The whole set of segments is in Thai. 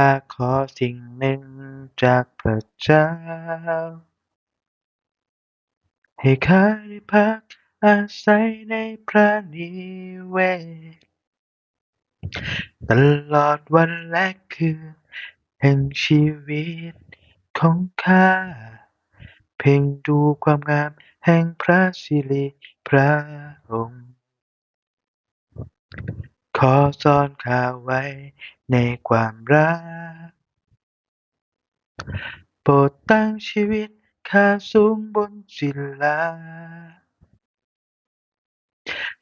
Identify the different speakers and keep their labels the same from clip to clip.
Speaker 1: ข้าขอสิ่งหนึ่งจากพระเจ้า ให้ข้าได้พักอาศัยในพระนิเวศ ตลอดวันและคืนแห่งชีวิตของข้า เพ่งดูความงามแห่งพระสิริพระองค์ ขอซ่อนข้าไว้ในความรัก โปรดตั้งชีวิตข้าสูงบนศิลา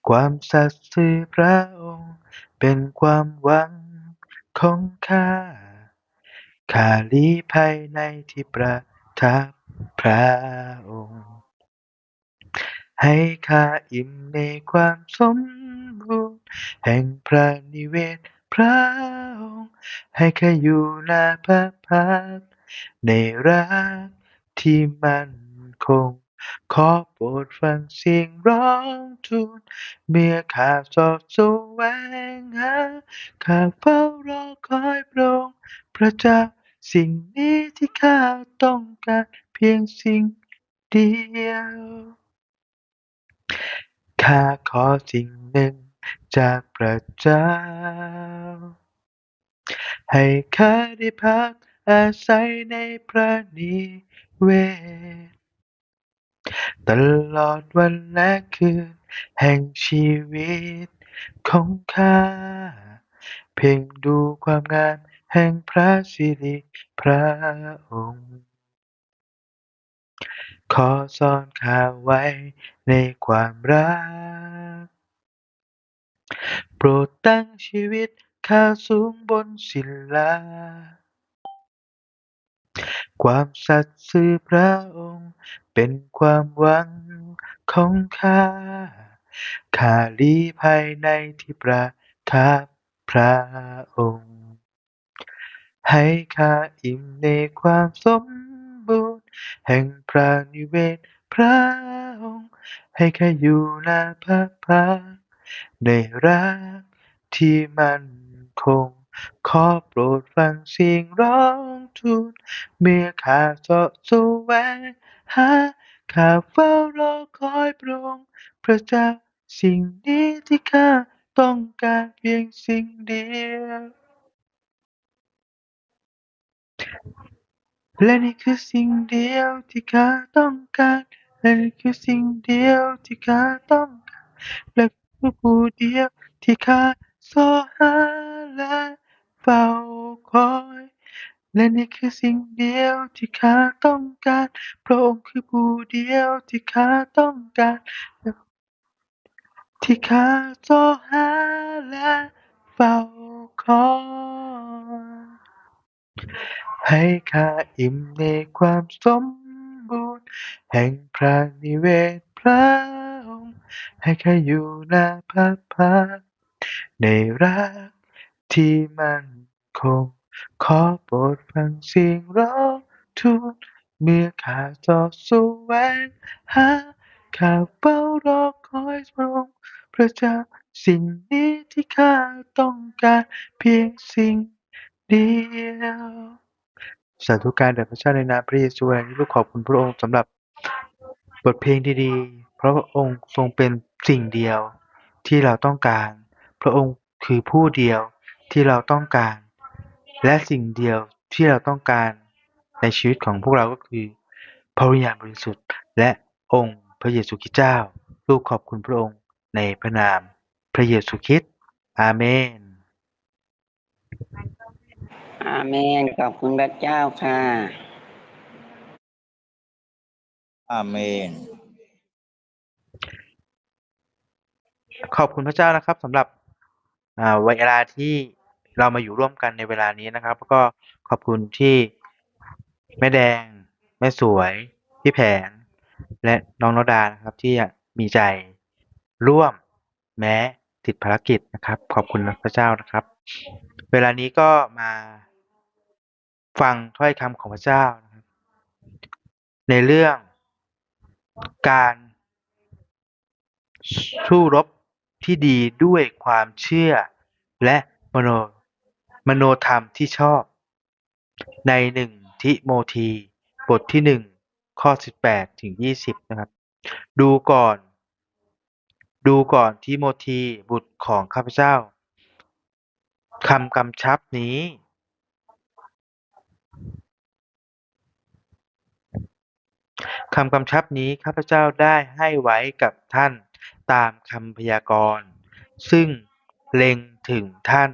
Speaker 1: ความสัตย์ซื่อพระองค์เป็นความหวังของข้า ข้าลี้ภัยในที่ประทับพระองค์ ให้ข้าอิ่มในความสมบูรณ์ แห่งพระนิเวศพระองค์ให้ข้าอยู่หน้าพระพักในรักที่มั่นคง ขอโปรดฟังเสียงร้องทูลเมื่อข้าสอบสวงหาข้าเฝ้ารอคอยพระองค์พระเจ้าสิ่งนี้ที่ข้าต้องการเพียงสิ่งเดียว ข้าขอสิ่งหนึ่ง จากพระเจ้า ให้ข้าได้พักอาศัยในพระนิเวศ ตลอดวันและคืน แห่งชีวิตของข้า เพ่งดูความงามแห่งพระสิริพระองค์ ขอซ่อนข้าไว้ในความรัก โปรดตั้งชีวิตข้าสูงบนศิลา ความสัตย์ซื่อพระองค์ เป็นความหวังของข้า ข้าลีภัยในที่ประทับพระองค์ ให้ข้าอิ่มในความสมบูรณ์แห่งพระนิเวศพระองค์ ให้ข้าอยู่หน้าพระพัก ในรักที่มั่นคง ขอโปรดฟังเสียงร้องทูลเมื่อข้าเสาะแสวงหาข้าเฝ้ารอคอยพระองค์พระเจ้าสิ่งนี้ที่ข้าต้องการเพียงสิ่งเดียวและนี่คือสิ่งเดียวที่ข้าต้องการและนี่คือสิ่งเดียวที่ข้าต้องการและ ผู้เดียวที่ข้าสหาและเฝ้าคอยและนี่คือสิ่งเดียวที่ข้าต้องการ พระองค์คือผู้เดียวที่ข้าต้องการที่ข้าสหาและเฝ้าคอยให้ข้าอิ่มในความสมบูรณ์แห่งพระนิเวศพระ ให้ข้าอยู่หน้าพระพักในรักที่มั่นคง ขอโปรดฟังเสียงร้องทูลเมื่อข้าเสาะแสวงหาข้าเฝ้ารอคอยพระองค์พระเจ้าสิ่งนี้ที่ข้าต้องการเพียงสิ่งเดียวสาธุการแด่พระเจ้าในนามพระเยซูแห่งนี้ลูกขอบคุณพระองค์สำหรับ บทเพลงดีๆ เพราะพระองค์ทรงเป็นสิ่งเดียวที่เราต้องการ พระองค์คือผู้เดียวที่เราต้องการ และสิ่งเดียวที่เราต้องการในชีวิตของพวกเราก็คือ พระวิญญาณบริสุทธิ์ และองค์พระเยซูคริสต์เจ้า ลูกขอบคุณพระองค์ในพระนาม พระเยซูคริสต์อาเมน
Speaker 2: อาเมน ขอบคุณพระเจ้าค่ะ
Speaker 3: อาเมน
Speaker 1: ขอบคุณพระเจ้านะครับสำหรับอ่าเวลาที่เรามาอยู่ร่วมกันในเวลานี้นะครับแล้วก็ขอบคุณที่แม่แดง แม่สวย พี่แผน และน้องนดานะครับที่มีใจร่วมแม้ติดภารกิจนะครับ ขอบคุณพระเจ้านะครับ เวลานี้ก็มาฟังถ้อยคำของพระเจ้านะครับในเรื่อง การสู้รบที่ดีด้วยความเชื่อและมโนมโนธรรมที่ชอบ ในหนึ่งทิโมธีบทที่หนึ่งข้อสิบแปดถึงยี่สิบนะครับ ดูก่อน ดูก่อนทิโมธีบุตรของข้าพเจ้าคำกำชับนี้ คำกำชับนี้ข้าพเจ้าได้ให้ไว้กับท่านตามคำพยากรณ์ ซึ่งเล็งถึงท่าน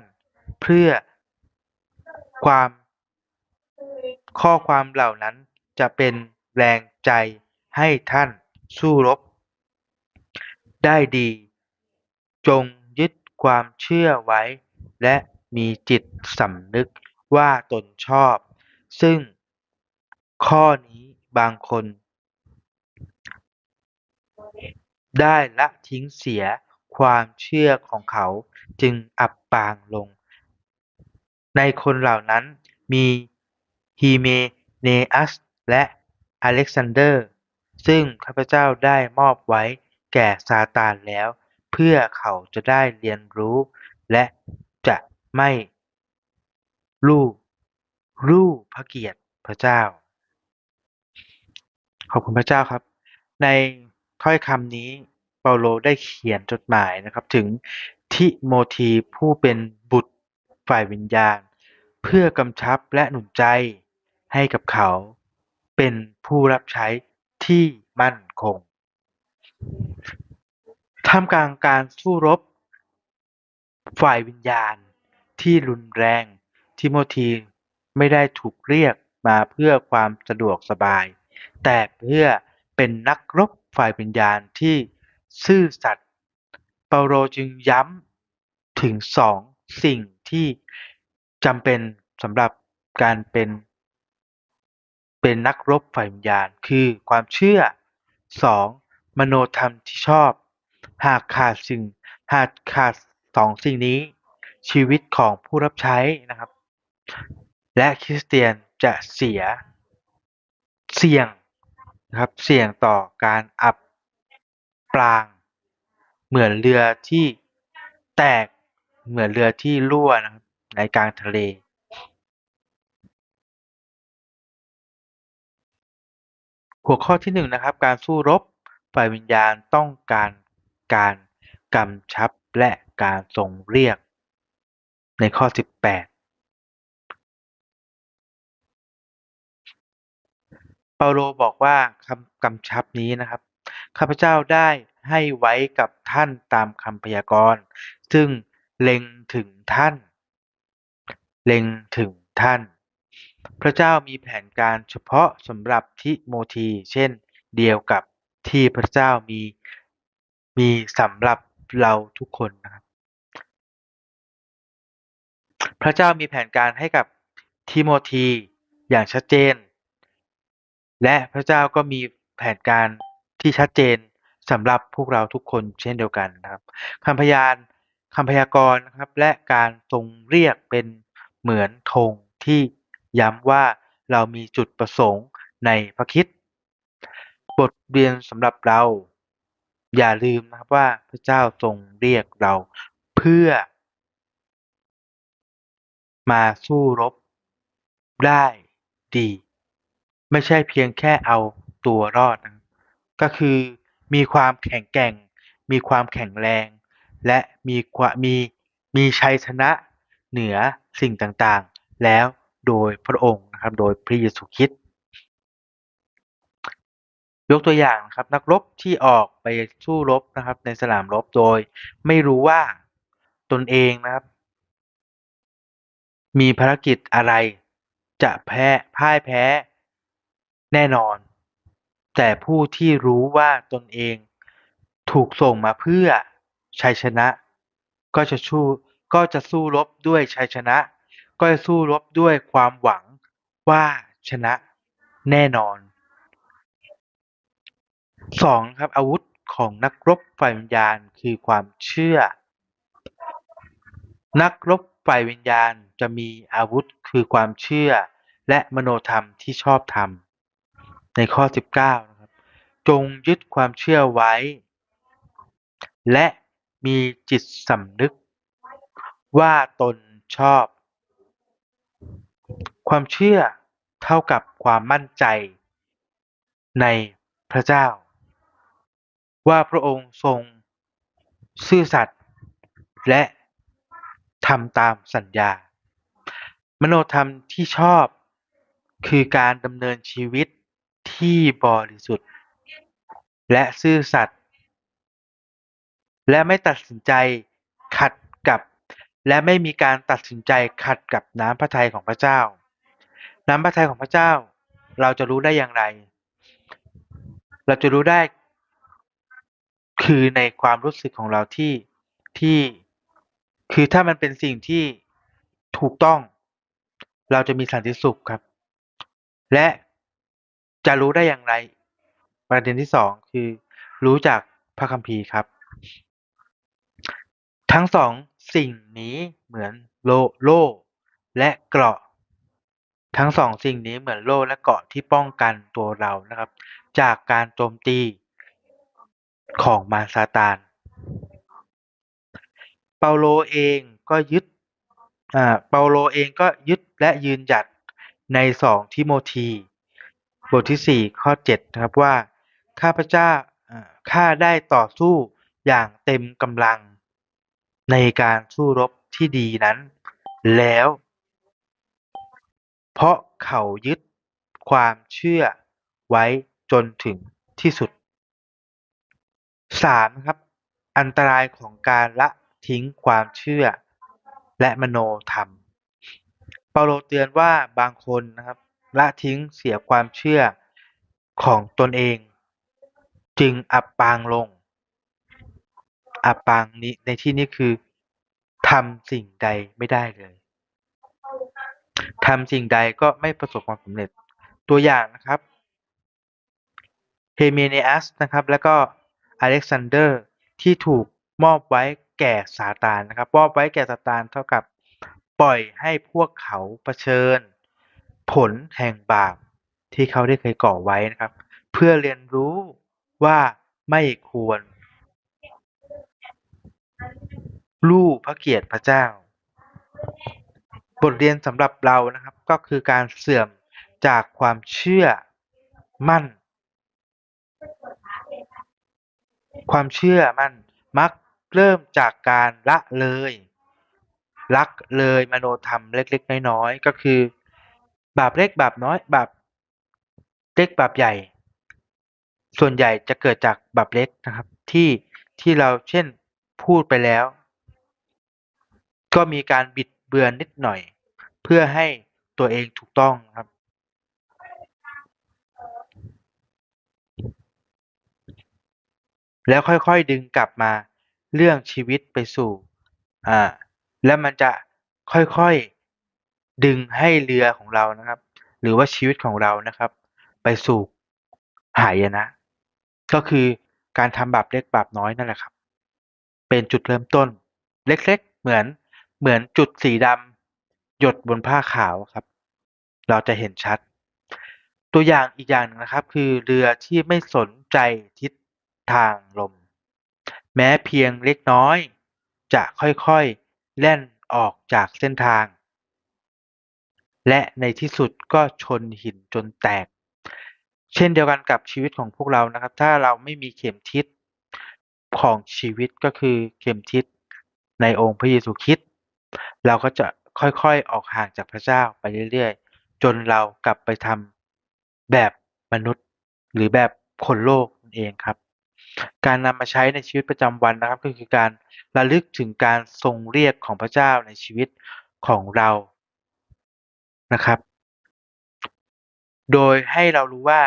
Speaker 1: เพื่อความข้อความเหล่านั้นจะเป็นแรงใจให้ท่านสู้รบ ได้ดี จงยึดความเชื่อไว้ และมีจิตสำนึกว่าตนชอบ ซึ่งข้อนี้บางคน ได้ละทิ้งเสียความเชื่อของเขาจึงอับปางลง ในคนเหล่านั้นมีฮีเมเนอัสและอเล็กซานเดอร์ ซึ่งข้าพเจ้าได้มอบไว้แก่ซาตานแล้ว เพื่อเขาจะได้เรียนรู้ และจะไม่ลู่ลู่พระเกียรติพระเจ้า ขอบคุณพระเจ้าครับ ใน ถ้อยคำนี้เปาโลได้เขียนจดหมายนะครับถึงทิโมธีผู้เป็นบุตรฝ่ายวิญญาณ เพื่อกำชับและหนุนใจให้กับเขาเป็นผู้รับใช้ที่มั่นคงท่ามกลางการสู้รบ ฝ่ายวิญญาณที่รุนแรง ทิโมธีไม่ได้ถูกเรียกมาเพื่อความสะดวกสบาย แต่เพื่อ เป็นนักรบฝ่ายวิญญาณที่ซื่อสัตย์เปาโลจึงย้ำถึงสองสิ่งที่จำเป็นสำหรับการเป็น เป็นนักรบฝ่ายวิญญาณ คือความเชื่อ 2. มโนธรรมที่ชอบ หากขาดสิ่งหากขาดสองสิ่งนี้ ชีวิตของผู้รับใช้นะครับ และคริสเตียนจะเสียเสี่ยง นะครับเสี่ยงต่อการอับปราง เหมือนเรือที่แตกเหมือนเรือที่รั่วนะครับในกลางทะเล หัวข้อที่หนึ่งนะครับ การสู้รบฝ่ายวิญญาณต้องการการกำชับและการทรงเรียกในข้อ 18 เปาโลบอกว่าคำกำชับนี้นะครับ ข้าพเจ้าได้ให้ไว้กับท่านตามคำพยากรณ์ ซึ่งเล็งถึงท่าน เล็งถึงท่าน พระเจ้ามีแผนการเฉพาะสำหรับทิโมธี เช่นเดียวกับที่พระเจ้ามีมีสำหรับเราทุกคนนะครับ พระเจ้ามีแผนการให้กับทิโมธีอย่างชัดเจน และพระเจ้าก็มีแผนการที่ชัดเจนสำหรับพวกเราทุกคนเช่นเดียวกันนะครับคำพยานคำพยากรณ์นะครับและการทรงเรียกเป็นเหมือนธงที่ย้ำว่าเรามีจุดประสงค์ในพระคริสต์บทเรียนสำหรับเรา อย่าลืมนะครับว่าพระเจ้าทรงเรียกเราเพื่อ มาสู้รบได้ดี ไม่ใช่เพียงแค่เอาตัวรอดนะก็คือมีความแข็งแกร่ง มีความแข็งแรง และมีความมีมีชัยชนะเหนือสิ่งต่างๆ แล้วโดยพระองค์นะครับโดยพระเยซูคริสต์ยกตัวอย่างนะครับนักรบที่ออกไปสู้รบนะครับ ในสนามรบโดย ไม่รู้ว่าตนเองนะครับ มีภารกิจอะไร จะแพ้พ่ายแพ้ แน่นอน แต่ผู้ที่รู้ว่าตนเองถูกส่งมาเพื่อชัยชนะ ก็จะสู้ก็จะสู้รบด้วยชัยชนะ ก็จะสู้รบด้วยความหวังว่าชนะแน่นอนสองครับอาวุธของนักรบฝ่ายวิญญาณคือความเชื่อ นักรบฝ่ายวิญญาณจะมีอาวุธคือความเชื่อ และมโนธรรมที่ชอบธรรม ในข้อ 19นะครับจงยึดความเชื่อไว้ และมีจิตสำนึก ว่าตนชอบ ความเชื่อเท่ากับความมั่นใจ ในพระเจ้า ว่าพระองค์ทรงซื่อสัตย์และทำตามสัญญา มโนธรรมที่ชอบคือการดำเนินชีวิต ที่บริสุทธิ์และซื่อสัตย์และไม่ตัดสินใจขัดกับ และไม่มีการตัดสินใจขัดกับน้ำพระทัยของพระเจ้า น้ำพระทัยของพระเจ้า เราจะรู้ได้อย่างไร เราจะรู้ได้คือในความรู้สึกของเราที่ที่คือถ้ามันเป็นสิ่งที่ถูกต้อง เราจะมีสันติสุขครับ และ จะรู้ได้อย่างไร ประเด็นที่สองคือ รู้จากพระคัมภีร์ครับ ทั้งสองสิ่งนี้เหมือนโลโลและเกราะ ทั้งสองสิ่งนี้เหมือนโลและเกราะที่ป้องกันตัวเรานะครับ จากการโจมตีของมารซาตาน เปาโลเองก็ยึดเปาโลเองก็ยึดและยืนหยัดในสองทิโมธี บทที่สี่ข้อเจ็ดนะครับว่า ข้าพเจ้าข้าได้ต่อสู้อย่างเต็มกำลังในการสู้รบที่ดีนั้น แล้ว เพราะเขายึดความเชื่อไว้จนถึงที่สุดสามครับ อันตรายของการละทิ้งความเชื่อและมโนธรรม เปาโลเตือนว่าบางคนนะครับ ละทิ้งเสียความเชื่อของตนเอง จึงอับปางลง อับปางนี้ในที่นี้คือทำสิ่งใดไม่ได้เลยทำสิ่งใดก็ไม่ประสบความสำเร็จตัวอย่างนะครับเฮเมเนอัสนะครับ แล้วก็อเล็กซานเดอร์ที่ถูกมอบไว้แก่ซาตานนะครับมอบไว้แก่ซาตานเท่ากับปล่อยให้พวกเขาเผชิญ ผลแห่งบาปที่เขาได้เคยก่อไว้นะครับ เพื่อเรียนรู้ว่าไม่ควร ลู่พระเกียรติพระเจ้า บทเรียนสำหรับเรานะครับ ก็คือการเสื่อมจากความเชื่อมั่น ความเชื่อมั่นมักเริ่มจากการละเลยลักเลยมโนธรรมเล็ก ๆ น้อย ๆ ก็คือ บาปเล็กบาปน้อย บาปเล็กบาปใหญ่ ส่วนใหญ่จะเกิดจากบาปเล็กนะครับ ที่ที่เราเช่นพูดไปแล้ว ก็มีการบิดเบือนนิดหน่อย เพื่อให้ตัวเองถูกต้องครับ แล้วค่อยๆดึงกลับมาเรื่องชีวิตไปสู่อ่าแล้วมันจะค่อยๆ ดึงให้เรือของเรานะครับ หรือว่าชีวิตของเรานะครับ ไปสู่หายนะ ก็คือการทำบาปเล็กบาปน้อยนั่นแหละครับ เป็นจุดเริ่มต้น เล็กๆ เหมือนเหมือนจุดสีดำหยดบนผ้าขาวครับ เราจะเห็นชัด ตัวอย่างอีกอย่างหนึ่งนะครับ คือเรือที่ไม่สนใจทิศทางลม แม้เพียงเล็กน้อย จะค่อยๆ แล่นออกจากเส้นทาง และในที่สุดก็ชนหินจนแตก เช่นเดียวกันกับชีวิตของพวกเรานะครับ ถ้าเราไม่มีเข็มทิศของชีวิตก็คือเข็มทิศในองค์พระเยซูคริสต์เราก็จะค่อยๆออกห่างจากพระเจ้าไปเรื่อยๆ จนเรากลับไปทำแบบมนุษย์หรือแบบคนโลกนั่นเองครับ การนำมาใช้ในชีวิตประจำวันนะครับ ก็คือการระลึกถึงการทรงเรียกของพระเจ้าในชีวิตของเรา นะครับ โดยให้เรารู้ว่า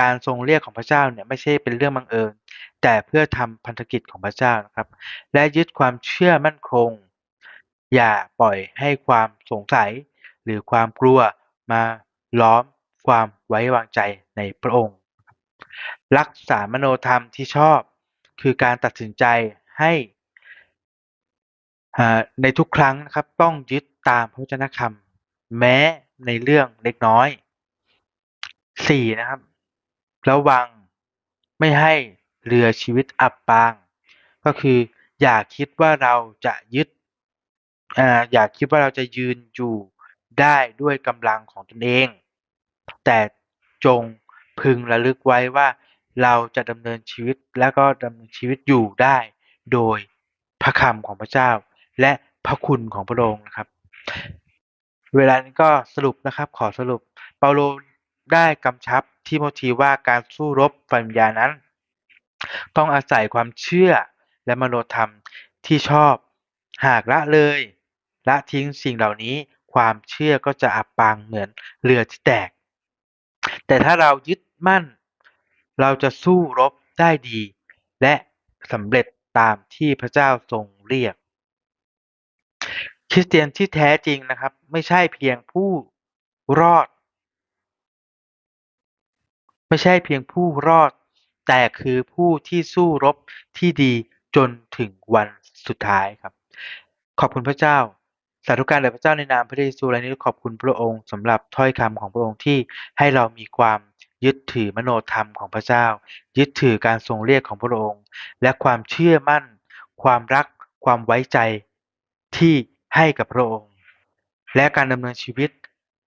Speaker 1: การทรงเรียกของพระเจ้าเนี่ยไม่ใช่เป็นเรื่องบังเอิญ แต่เพื่อทำพันธกิจของพระเจ้านะครับ และยึดความเชื่อมั่นคง อย่าปล่อยให้ความสงสัย หรือความกลัวมาล้อมความไว้วางใจในพระองค์ รักษามโนธรรมที่ชอบ คือการตัดสินใจให้ในทุกครั้งนะครับต้องยึดตามพระวจนะคำ แม้ในเรื่องเล็กน้อยสี่นะครับ ระวังไม่ให้เรือชีวิตอับปาง ก็คืออย่าคิดว่าเราจะยึดอ่าอย่าคิดว่าเราจะยืนอยู่ได้ด้วยกำลังของตนเอง แต่จงพึงระลึกไว้ว่าเราจะดำเนินชีวิตและก็ดำเนินชีวิตอยู่ได้ โดยพระคำของพระเจ้า และพระคุณของพระองค์นะครับ เวลานี้ก็สรุปนะครับขอสรุป เปาโลได้กำชับทิโมธีว่าการสู้รบฝ่ายวิญญานั้น ต้องอาศัยความเชื่อและมโนธรรมที่ชอบ หากละเลย ละทิ้งสิ่งเหล่านี้ความเชื่อก็จะอับปางเหมือนเรือที่แตก แต่ถ้าเรายึดมั่น เราจะสู้รบได้ดี และสำเร็จตามที่พระเจ้าทรงเรียก คริสเตียนที่แท้จริงนะครับ ไม่ใช่เพียงผู้รอด ไม่ใช่เพียงผู้รอด แต่คือผู้ที่สู้รบที่ดีจนถึงวันสุดท้ายครับ ขอบคุณพระเจ้าสาธุการแด่พระเจ้าในนามพระเยซูและนี้ขอบคุณพระองค์สำหรับถ้อยคำของพระองค์ที่ให้เรามีความยึดถือมโนธรรมของพระเจ้า ยึดถือการทรงเรียกของพระองค์ และความเชื่อมั่น ความรัก ความไว้ใจที่ ให้กับพระองค์ และการดำเนินชีวิต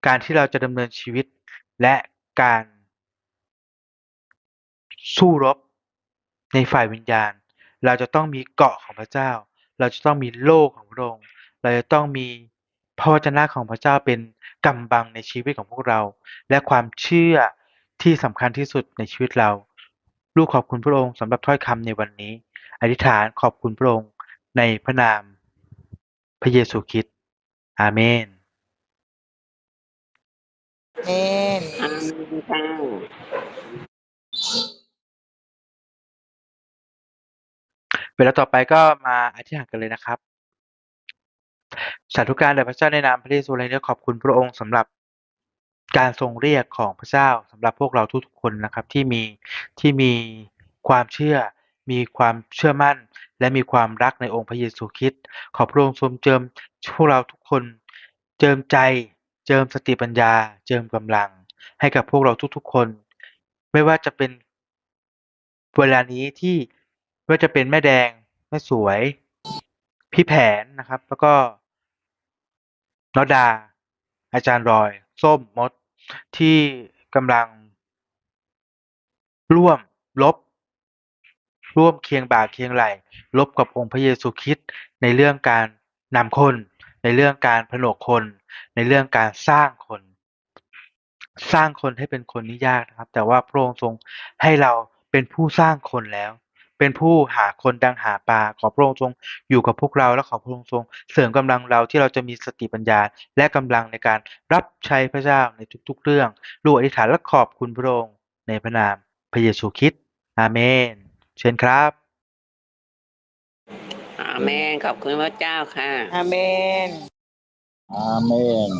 Speaker 1: การที่เราจะดำเนินชีวิต และการสู้รบในฝ่ายวิญญาณ เราจะต้องมีเกาะของพระเจ้า เราจะต้องมีโล่ของพระองค์ เราจะต้องมีพระวจนะของพระเจ้าเป็นกำบังในชีวิตของพวกเรา และความเชื่อที่สำคัญที่สุดในชีวิตเรา ลูกขอบคุณพระองค์สำหรับถ้อยคำในวันนี้ อธิษฐานขอบคุณพระองค์ในพระนาม พระเยซูคริสต์อาเมน
Speaker 4: เมน
Speaker 2: อาเมนค่ะ
Speaker 1: เวลาต่อไปก็มาอธิษฐานกันเลยนะครับสาธุการแด่พระเจ้าในนามพระเยซูเลยขอบคุณพระองค์สำหรับการทรงเรียกของพระเจ้าสำหรับพวกเราทุกๆคนนะครับที่มีที่มีความเชื่อ มีความเชื่อมั่น และมีความรักในองค์พระเยซูคริสต์ขอพระองค์ทรงเจิมพวกเราทุกคน เจิมใจ เจิมสติปัญญา เจิมกำลัง ให้กับพวกเราทุกๆคน ไม่ว่าจะเป็นเวลานี้ที่ไม่ว่าจะเป็นแม่แดงแม่สวย พี่แผนนะครับ แล้วก็นอดา อาจารย์รอย ส้มมดที่กำลัง ร่วมรบ ร่วมเคียงบ่าเคียงไหล่รบกับองค์พระเยซูคริสต์ในเรื่องการนำคน ในเรื่องการผนวกคน ในเรื่องการสร้างคน สร้างคนให้เป็นคนนี่ยากนะครับ แต่ว่าพระองค์ทรงให้เราเป็นผู้สร้างคนแล้ว เป็นผู้หาคนดังหาปลาขอพระองค์ทรงอยู่กับพวกเราและขอพระองค์ทรงเสริมกำลังเราที่เราจะมีสติปัญญา และกำลังในการรับใช้พระเจ้าในทุกๆ เรื่องลูกอธิษฐานและขอบคุณพระองค์ในพระนามพระเยซูคริสต์อาเมน เชิญครับ
Speaker 2: อาเมนขอบคุณพระเจ้าค่ะ
Speaker 4: อาเมน
Speaker 3: อาเมน